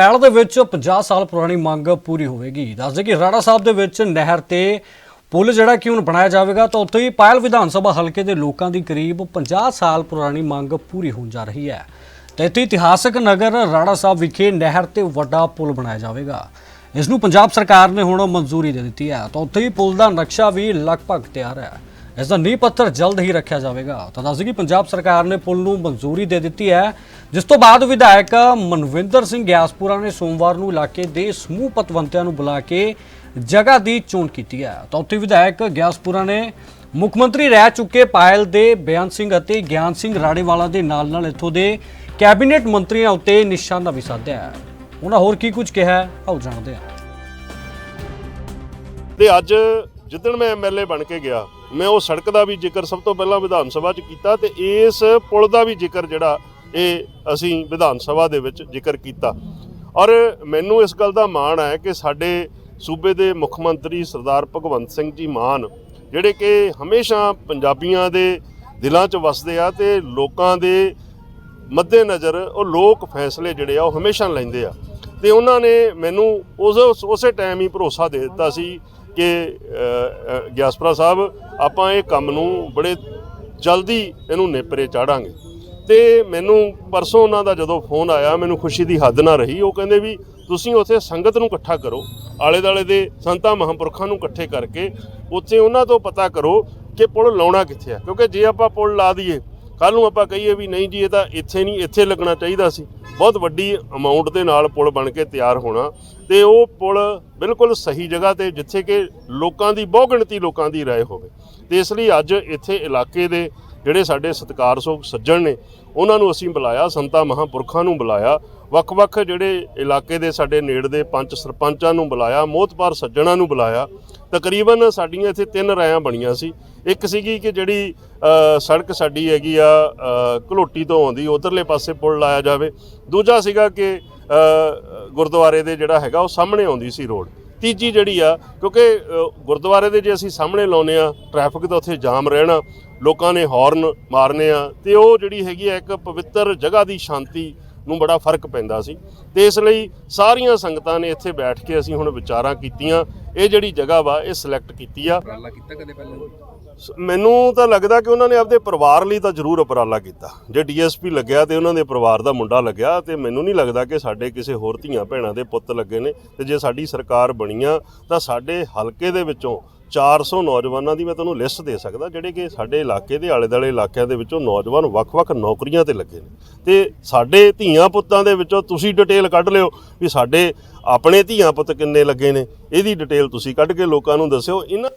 ਪੈਲ ਦੇ ਵਿੱਚ 50 ਸਾਲ ਪੁਰਾਣੀ ਮੰਗ ਪੂਰੀ ਹੋਵੇਗੀ। ਦੱਸਦੇ ਕਿ ਰਾੜਾ ਸਾਹਿਬ ਦੇ ਵਿੱਚ ਨਹਿਰ ਤੇ ਪੁਲ ਜਿਹੜਾ ਕਿ ਹੁਣ ਬਣਾਇਆ ਜਾਵੇਗਾ, ਤਾਂ ਉੱਥੇ ਹੀ ਪਾਇਲ ਵਿਧਾਨ ਸਭਾ ਹਲਕੇ ਦੇ ਲੋਕਾਂ ਦੀ ਕਰੀਬ 50 ਸਾਲ ਪੁਰਾਣੀ ਮੰਗ ਪੂਰੀ ਹੋਣ ਜਾ ਰਹੀ ਹੈ। ਤੇ ਇੱਥੇ ਇਤਿਹਾਸਕ ਨਗਰ ਰਾੜਾ ਸਾਹਿਬ ਵਿਖੇ ਨਹਿਰ ਤੇ ਵੱਡਾ ਪੁਲ ਬਣਾਇਆ ਜਾਵੇਗਾ। ਇਸ ਨੂੰ ਪੰਜਾਬ ਸਰਕਾਰ ਨੇ ਹੁਣ ਮਨਜ਼ੂਰੀ ਦੇ ਦਿੱਤੀ ਹੈ। ਤਾਂ ਉੱਥੇ ਹੀ ਪੁਲ ਦਾ ਨਕਸ਼ਾ ਵੀ ਲਗਭਗ ਤਿਆਰ ਹੈ। ਇਸ ਦਾ ਨੀਂਹ ਪੱਥਰ ਜਲਦ ਹੀ ਰੱਖਿਆ ਜਾਵੇਗਾ। ਤਾਂ ਦੱਸਦੇ ਕਿ ਪੰਜਾਬ ਸਰਕਾਰ ਨੇ ਪੁਲ ਨੂੰ ਮਨਜ਼ੂਰੀ ਦੇ ਦਿੱਤੀ ਹੈ, ਜਿਸ ਤੋਂ ਬਾਅਦ ਵਿਧਾਇਕ ਮਨਵਿੰਦਰ ਸਿੰਘ ਗਿਆਸਪੁਰਾ ਨੇ ਸੋਮਵਾਰ ਨੂੰ ਇਲਾਕੇ ਦੇ ਸਮੂਹ ਪਤਵੰਤਿਆਂ ਨੂੰ ਬੁਲਾ ਕੇ ਜਗ੍ਹਾ ਦੀ ਚੋਣ ਕੀਤੀ ਹੈ। ਤਾਂ ਉੱਥੇ ਵਿਧਾਇਕ ਗਿਆਸਪੁਰਾ ਨੇ ਮੁੱਖ ਮੰਤਰੀ ਰਹਿ ਚੁੱਕੇ ਪਾਇਲ ਦੇ ਬਿਆਨ ਸਿੰਘ ਅਤੇ ਗਿਆਨ ਸਿੰਘ ਰਾੜੇਵਾਲਾ ਦੇ ਨਾਲ ਨਾਲ ਇੱਥੋਂ ਦੇ ਕੈਬਨਿਟ ਮੰਤਰੀਆਂ ਉੱਤੇ ਨਿਸ਼ਾਨਾ ਵੀ ਸਾਧਿਆ ਹੈ। ਉਹਨਾਂ ਹੋਰ ਕੀ ਕੁਝ ਕਿਹਾ ਆਓ ਜਾਣਦੇ ਹਾਂ। ਤੇ ਅੱਜ ਜਿੱਦਣ ਮੈਂ ਐਮਐਲਏ ਬਣ ਕੇ ਗਿਆ, ਮੈਂ ਉਹ ਸੜਕ ਦਾ ਵੀ ਜ਼ਿਕਰ ਸਭ ਤੋਂ ਪਹਿਲਾਂ ਵਿਧਾਨ ਸਭਾ 'ਚ ਕੀਤਾ ਤੇ ਇਸ ਪੁਲ ਦਾ ਵੀ ਜ਼ਿਕਰ ਜਿਹੜਾ ਇਹ ਅਸੀਂ ਵਿਧਾਨ ਸਭਾ ਦੇ ਵਿੱਚ ਜ਼ਿਕਰ ਕੀਤਾ। ਔਰ ਮੈਨੂੰ ਇਸ ਗੱਲ ਦਾ ਮਾਣ ਹੈ ਕਿ ਸਾਡੇ ਸੂਬੇ ਦੇ ਮੁੱਖ ਮੰਤਰੀ ਸਰਦਾਰ ਭਗਵੰਤ ਸਿੰਘ ਜੀ ਮਾਨ, ਜਿਹੜੇ ਕਿ ਹਮੇਸ਼ਾ ਪੰਜਾਬੀਆਂ ਦੇ ਦਿਲਾਂ 'ਚ ਵਸਦੇ ਆ ਤੇ ਲੋਕਾਂ ਦੇ ਮੱਦੇ ਨਜ਼ਰ ਉਹ ਲੋਕ ਫੈਸਲੇ ਜਿਹੜੇ ਆ ਉਹ ਹਮੇਸ਼ਾ ਲੈਂਦੇ ਆ। ਤੇ ਉਹਨਾਂ ਨੇ ਮੈਨੂੰ ਉਸ, ਉਸੇ ਟਾਈਮ ਹੀ ਭਰੋਸਾ ਦੇ ਦਿੱਤਾ ਸੀ ਕਿ ਗਿਆਸਪਰਾ ਸਾਹਿਬ, ਆਪਾਂ ਇਹ ਕੰਮ ਨੂੰ ਬੜੇ ਜਲਦੀ ਇਹਨੂੰ ਨੇਪਰੇ ਚਾੜਾਂਗੇ। ਤੇ ਮੈਨੂੰ ਪਰਸੋਂ ਉਹਨਾਂ ਦਾ ਜਦੋਂ ਫੋਨ ਆਇਆ, ਮੈਨੂੰ ਖੁਸ਼ੀ ਦੀ ਹੱਦ ਨਾ ਰਹੀ। ਉਹ ਕਹਿੰਦੇ ਵੀ, ਤੁਸੀਂ ਉੱਥੇ ਸੰਗਤ ਨੂੰ ਇਕੱਠਾ ਕਰੋ ਆਲੇ ਦਾਲੇ ਦੇ ਸੰਤਾਂ ਮਹਾਂਪੁਰਖਾਂ ਨੂੰ ਇਕੱਠੇ ਕਰਕੇ, ਉੱਥੇ ਉਹਨਾਂ ਤੋਂ ਪਤਾ ਕਰੋ ਕਿ ਪੁਲ ਲਾਉਣਾ ਕਿੱਥੇ ਆ। ਕਿਉਂਕਿ ਜੇ ਆਪਾਂ ਪੁਲ ਲਾ ਦਈਏ ਕੱਲ ਨੂੰ ਆਪਾਂ ਕਹੀਏ ਵੀ, ਨਹੀਂ ਜੀ, ਇਹ ਤਾਂ ਇੱਥੇ ਨਹੀਂ, ਇੱਥੇ ਲੱਗਣਾ ਚਾਹੀਦਾ ਸੀ। ਬਹੁਤ ਵੱਡੀ ਅਮਾਉਂਟ ਦੇ ਨਾਲ ਪੁਲ ਬਣ ਕੇ ਤਿਆਰ ਹੋਣਾ ਤੇ ਉਹ ਪੁਲ ਬਿਲਕੁਲ ਸਹੀ ਜਗ੍ਹਾ ਤੇ ਜਿੱਥੇ ਕਿ ਲੋਕਾਂ ਦੀ ਬਹੁ ਗਿਣਤੀ ਲੋਕਾਂ ਦੀ ਰਾਏ ਹੋਵੇ। ਤੇ ਇਸ ਲਈ ਅੱਜ ਇੱਥੇ ਇਲਾਕੇ ਦੇ ਜਿਹੜੇ ਸਾਡੇ ਸਤਿਕਾਰਯੋਗ ਸੱਜਣ ਨੇ, ਉਹਨਾਂ ਨੂੰ ਅਸੀਂ ਬੁਲਾਇਆ, ਸੰਤਾਂ ਮਹਾਂਪੁਰਖਾਂ ਨੂੰ ਬੁਲਾਇਆ। ਵੱਖ-ਵੱਖ ਜਿਹੜੇ ਇਲਾਕੇ ਦੇ ਸਾਡੇ ਨੇੜ ਦੇ ਪੰਚ ਸਰਪੰਚਾਂ ਨੂੰ ਬੁਲਾਇਆ ਮੋਹਤਪਾਰ ਸੱਜਣਾਂ ਨੂੰ ਬੁਲਾਇਆ। ਤਕਰੀਬਨ ਸਾਡੀਆਂ ਇੱਥੇ ਤਿੰਨ ਰਾਇਆਂ ਬਣੀਆਂ ਸੀ। ਇੱਕ ਸੀਗੀ ਕਿ ਜਿਹੜੀ ਸੜਕ ਸਾਡੀ ਹੈਗੀ ਆ ਘਲੋਟੀ ਤੋਂ ਆਉਂਦੀ, ਉਧਰਲੇ ਪਾਸੇ ਪੁਲ ਲਾਇਆ ਜਾਵੇ। ਦੂਜਾ ਸੀਗਾ ਕਿ ਗੁਰਦੁਆਰੇ ਦੇ ਜਿਹੜਾ ਹੈਗਾ, ਉਹ ਸਾਹਮਣੇ ਆਉਂਦੀ ਸੀ ਰੋਡ। ਤੀਜੀ ਜਿਹੜੀ ਆ, ਕਿਉਂਕਿ ਗੁਰਦੁਆਰੇ ਦੇ ਜੇ ਅਸੀਂ ਸਾਹਮਣੇ ਲਾਉਨੇ ਆ ਟ੍ਰੈਫਿਕ ਦਾ ਉੱਥੇ ਜਾਮ ਰਹਿਣਾ, ਲੋਕਾਂ ਨੇ ਹਾਰਨ ਮਾਰਨੇ ਆ, ਤੇ ਉਹ ਜਿਹੜੀ ਹੈਗੀ ਆ ਇੱਕ ਪਵਿੱਤਰ ਜਗ੍ਹਾ ਦੀ ਸ਼ਾਂਤੀ ਨੂੰ ਬੜਾ ਫ਼ਰਕ ਪੈਂਦਾ ਸੀ। ਤੇ ਇਸ ਲਈ ਸਾਰੀਆਂ ਸੰਗਤਾਂ ਨੇ ਇੱਥੇ ਬੈਠ ਕੇ ਅਸੀਂ ਹੁਣ ਵਿਚਾਰਾਂ ਕੀਤੀਆਂ, ਇਹ ਜਿਹੜੀ ਜਗ੍ਹਾ ਵਾ, ਇਹ ਸਿਲੈਕਟ ਕੀਤੀ ਆ। ਕੀਤਾ ਕਦੇ ਪਹਿਲਾਂ? ਮੈਨੂੰ ਤਾਂ ਲੱਗਦਾ ਕਿ ਉਹਨਾਂ ਨੇ ਆਪਦੇ ਪਰਿਵਾਰ ਲਈ ਤਾਂ ਜ਼ਰੂਰ ਉਪਰਾਲਾ ਕੀਤਾ। ਜੇ ਡੀਐਸਪੀ ਲੱਗਿਆ ਤੇ ਉਹਨਾਂ ਦੇ ਪਰਿਵਾਰ ਦਾ ਮੁੰਡਾ ਲੱਗਿਆ ਤੇ ਮੈਨੂੰ ਨਹੀਂ ਲੱਗਦਾ ਕਿ ਸਾਡੇ ਕਿਸੇ ਹੋਰ ਧੀਆਂ ਭੈਣਾਂ ਦੇ ਪੁੱਤ ਲੱਗੇ ਨੇ ਤੇ ਜੇ ਸਾਡੀ ਸਰਕਾਰ ਬਣੀਆਂ ਤਾਂ ਸਾਡੇ ਹਲਕੇ ਦੇ ਵਿੱਚੋਂ 400 ਨੌਜਵਾਨਾਂ ਦੀ ਮੈਂ ਤੁਹਾਨੂੰ ਲਿਸਟ ਦੇ ਸਕਦਾ, ਜਿਹੜੇ ਕਿ ਸਾਡੇ ਇਲਾਕੇ ਦੇ ਆਲੇ-ਦਾਲੇ ਇਲਾਕਿਆਂ ਦੇ ਵਿੱਚੋਂ ਨੌਜਵਾਨ ਵੱਖ-ਵੱਖ ਨੌਕਰੀਆਂ ਤੇ ਲੱਗੇ ਨੇ। ਤੇ ਸਾਡੇ ਧੀਆਂ ਪੁੱਤਾਂ ਦੇ ਵਿੱਚੋਂ ਤੁਸੀਂ ਡਿਟੇਲ ਕੱਢ ਲਿਓ ਵੀ ਸਾਡੇ ਆਪਣੇ ਧੀਆਂ ਪੁੱਤ ਕਿੰਨੇ ਲੱਗੇ ਨੇ। ਇਹਦੀ ਡਿਟੇਲ ਤੁਸੀਂ ਕੱਢ ਕੇ ਲੋਕਾਂ ਨੂੰ ਦੱਸਿਓ। ਇਹਨਾਂ